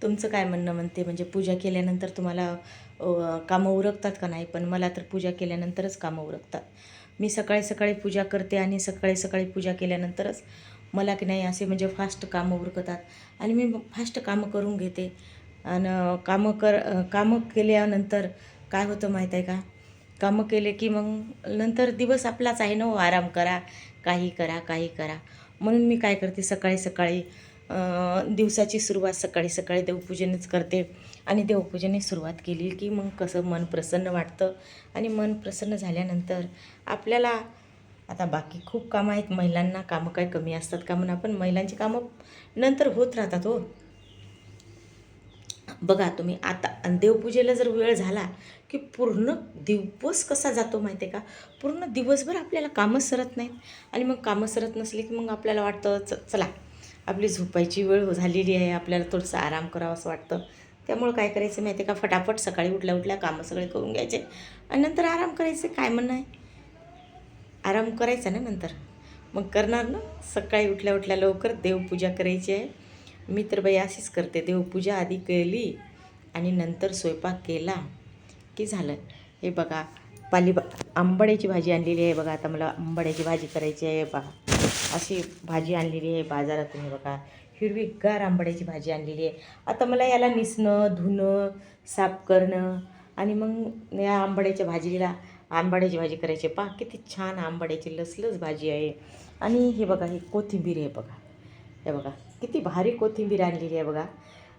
तुमचं काय म्हणणं म्हणते? म्हणजे पूजा केल्यानंतर तुम्हाला कामं उरकतात का नाही? पण मला तर पूजा केल्यानंतरच कामं उरकतात. मी सकाळी सकाळी पूजा करते आणि सकाळी सकाळी पूजा केल्यानंतरच मला की नाही असे म्हणजे फास्ट कामं उरकतात. आणि मी फास्ट कामं करून घेते. आणि कामं कर कामं केल्यानंतर काय होतं माहीत आहे का? कामं केले की मग नंतर दिवस आपलाच आहे ना हो, आराम करा काही करा काही करा. म्हणून मी काय करते? सकाळी सकाळी दिवसाची सुरुवात सकाळी सकाळी देवपूजेनेच करते. आणि देवपूजेने सुरुवात केली की मग कसं मन प्रसन्न वाटतं. आणि मन प्रसन्न झाल्यानंतर आपल्याला आता बाकी खूप कामं आहेत. महिलांना कामं काय कमी असतात का म्हणा पण महिलांची कामं नंतर होत राहतात हो. बघा तुम्ही आता देवपूजेला जर वेळ झाला की पूर्ण दिवस कसा जातो माहिती आहे का? पूर्ण दिवसभर आपल्याला कामं सरत नाहीत. आणि मग कामं सरत नसले की मग आपल्याला वाटतं च चला आपली झोपायची वेळ झालेली आहे आपल्याला थोडंसं आराम करावा असं वाटतं. त्यामुळं काय करायचं माहिती आहे का? फटाफट सकाळी उठल्या उठल्या कामं सगळे करून घ्यायचे आणि नंतर आराम करायचे काय म्हणणं आहे? आराम करायचा ना नंतर? मग करणार ना? सकाळी उठल्या उठल्या लवकर देवपूजा करायची आहे. मी तर बाई अशीच करते देवपूजा आधी केली आणि नंतर स्वयंपाक केला की झालं. हे बघा पाली आंबाड्याची भाजी आणलेली आहे बघा आता मला आंबाड्याची भाजी करायची आहे बघा. अशी भाजी आणलेली आहे बाजारातून हे बघा. हिरवीगार आंबाड्याची भाजी आणलेली आहे. आता मला याला निसणं धुणं साफ करणं आणि मग या आंबाड्याच्या भाजीला आंबाड्याची भाजी करायची. पहा किती छान आंबाड्याची लसलस भाजी आहे. आणि हे बघा हे कोथिंबीर आहे बघा. हे बघा किती भारी कोथिंबीर आणलेली आहे बघा.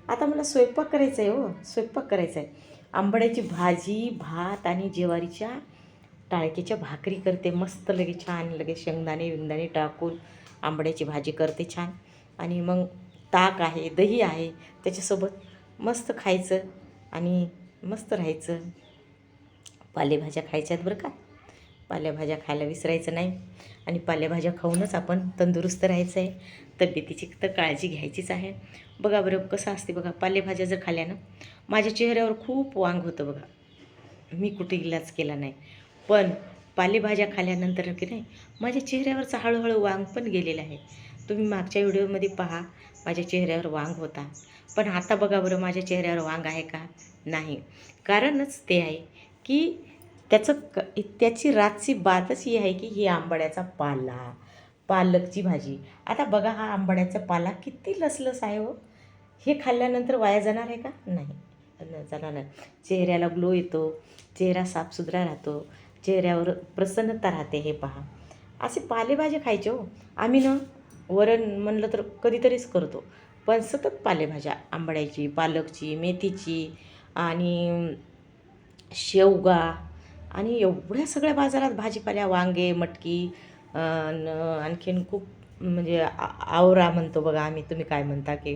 आता मला स्वयंपाक करायचा आहे हो. स्वयंपाक करायचा आहे. आंबाड्याची भाजी भात आणि ज्वारीच्या टाळक्याच्या भाकरी करते मस्त लगे छान लगेच शेंगदाणे विंगदाणे टाकून आंबड्याची भाजी करते छान. आणि मग ताक आहे दही आहे त्याच्यासोबत मस्त खायचं आणि मस्त राहायचं. पालेभाज्या खायच्यात बरं का? पालेभाज्या खायला विसरायचं नाही. आणि पालेभाज्या खाऊनच आपण तंदुरुस्त राहायचं आहे तब्येतीची तर काळजी घ्यायचीच आहे. बघा बरं कसं असते बघा पालेभाज्या जर खाल्या ना माझ्या चेहऱ्यावर खूप वांग होतं बघा. मी कुठे इलाज केला नाही. पण पालेभाज्या खाल्ल्यानंतर की नाही माझ्या चेहऱ्यावरचा हळूहळू वांग पण गेलेला आहे. तुम्ही मागच्या व्हिडिओमध्ये पहा माझ्या चेहऱ्यावर वांग होता. पण आता बघा बरं माझ्या चेहऱ्यावर वांग आहे का? नाही. कारणच ते आहे की त्याचं क त्याची रातची बातच ही आहे की ही आंबाड्याचा पाला पालकची भाजी. आता बघा हा आंबाड्याचा पाला किती लसलस आहे हो. हे खाल्ल्यानंतर वाया जाणार आहे का? नाही. न- जाणार नाही. चेहऱ्याला ग्लो येतो चेहरा साफसुथरा राहतो. चेहऱ्यावर प्रसन्नता राहते हे पहा. असे पालेभाज्या खायचे हो. आम्ही ना वरण म्हणलं तर कधीतरीच करतो. पण सतत पालेभाज्या आंबड्याची पालकची मेथीची आणि शेवगा आणि एवढ्या सगळ्या बाजारात भाजीपाल्या वांगे मटकी आणखीन खूप म्हणजे आवरा म्हणतो बघा आम्ही तुम्ही काय म्हणता की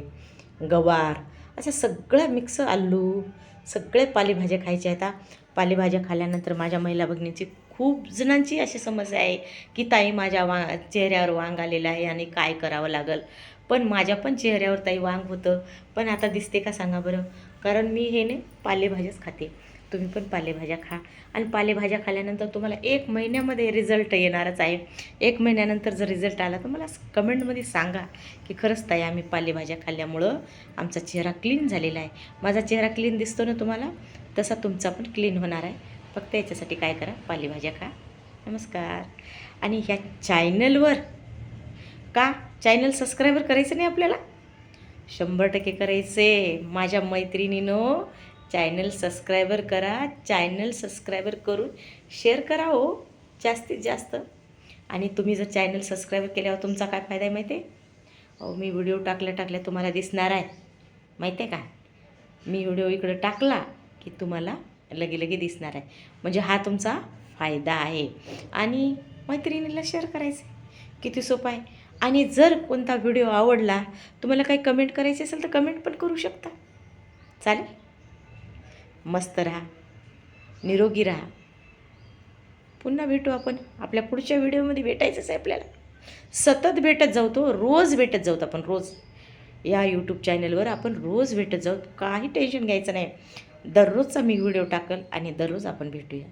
गवार अशा सगळ्या मिक्स आलू सगळे पालेभाज्या खायच्या आहेत पालेभाज्या खाल्ल्यानंतर माझ्या महिला भगिनीची खूप जणांची अशी समस्या आहे की ताई माझ्या वा चेहऱ्यावर वांग आलेला आहे आणि काय करावं लागेल. पण माझ्या पण चेहऱ्यावर ताई वांग होतं. पण आता दिसते का सांगा बरं? कारण मी हे ने पालेभाज्याच खाते. तुम्ही पण पालेभाज्या खा. आणि पालेभाज्या खाल्यानंतर तुम्हाला एक महिन्यामध्ये रिझल्ट येणारच आहे. एक महिन्यानंतर जर रिझल्ट आला तर मला कमेंटमध्ये सांगा की खरंच ताई आम्ही पालेभाज्या खाल्ल्यामुळं आमचा चेहरा क्लीन झालेला आहे. माझा चेहरा क्लीन दिसतो ना तुम्हाला? तसा तुमचा पण क्लीन होणार आहे. फक्त याच्यासाठी काय करा पालेभाज्या खा. नमस्कार. आणि ह्या चॅनलवर का? चॅनल सबस्क्रायबर करायचं नाही आपल्याला? शंभर टक्के करायचे. माझ्या मैत्रिणीनं चॅनल सबस्क्रायबर करा. चॅनल सबस्क्रायबर करून शेअर करा हो जास्तीत जास्त. आणि तुम्ही जर चॅनल सबस्क्रायबर केल्यावर तुमचा काय फायदा आहे माहिती आहे? अहो मी व्हिडिओ टाकल्या टाकल्या तुम्हाला दिसणार आहे. माहिती आहे का? मी व्हिडिओ इकडं टाकला. की तुम्हाला लगे लगे दिसणार आहे. म्हणजे हा तुमचा फायदा आहे. आणि मैत्रिणीला शेअर करायचं किती सोपं आहे. आणि जर कोणता व्हिडिओ आवडला तुम्हाला काही कमेंट करायची असेल तर कमेंट पण करू शकता. चालेल? मस्त राहा. निरोगी राहा. पुन्हा भेटू आपण. आपल्या पुढच्या व्हिडिओमध्ये भेटायचंच आहे आपल्याला. सतत भेटत जाऊ तो. रोज भेटत जाऊत आपण रोज. या यूट्यूब चॅनलवर आपण रोज भेटत जाऊ. काही टेन्शन घ्यायचं नाही. दररोजचा मी व्हिडिओ टाकल आणि दररोज आपण भेटूया.